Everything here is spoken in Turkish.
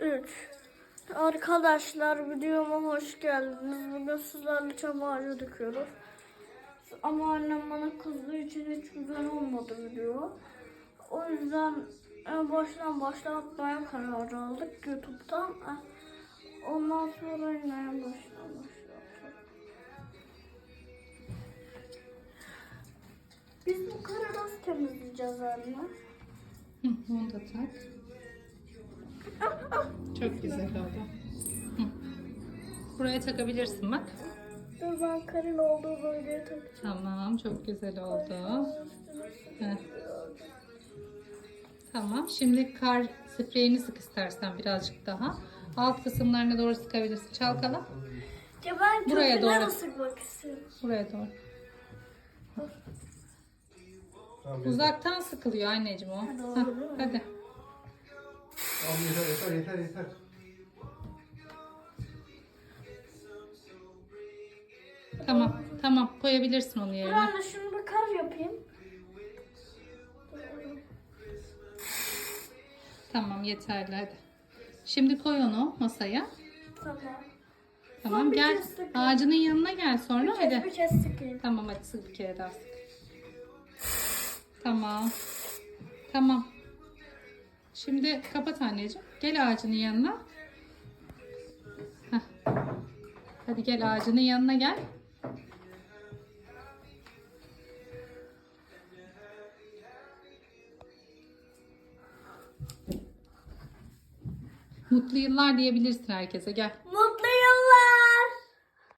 3 Arkadaşlar videoma hoş geldiniz. Bugün sizlerle çam ağacı döküyoruz. Ama annem bana kızdığı için hiç güzel olmadı video. O yüzden en baştan başlatmaya karar aldık YouTube'dan. Eh, Ondan sonra yine baştan başlattık. Biz bu karı nasıl temizleyeceğiz anne? Hı, onu da tak. Çok güzel oldu. Hı. Buraya takabilirsin bak. Dur ben karın olduğu bölgeye takacağım. Tamam, çok güzel oldu. Heh. Tamam, şimdi kar spreyini sık istersen birazcık daha. Alt kısımlarına doğru sıkabilirsin. Çalkala. Ya ben Buraya doğru. sıkmak istiyorum. Buraya doğru. Uzaktan sıkılıyor anneciğim o. mi? hadi. Tamam yeter yeter yeter. Tamam, tamam. Koyabilirsin onu Dur yerine. anne şunu bir kar yapayım. Tamam, yeterli hadi. Şimdi koy onu masaya. Tamam. Tamam, bir gel. kez sıkayım. Ağacının yanına gel sonra Bir kez, hadi. bir kez sıkayım. Tamam hadi sık bir kere daha sık. Tamam. Tamam. Şimdi kapat anneciğim. Gel ağacının yanına. Heh. Hadi gel ağacının yanına gel. Mutlu yıllar diyebilirsin herkese. Gel.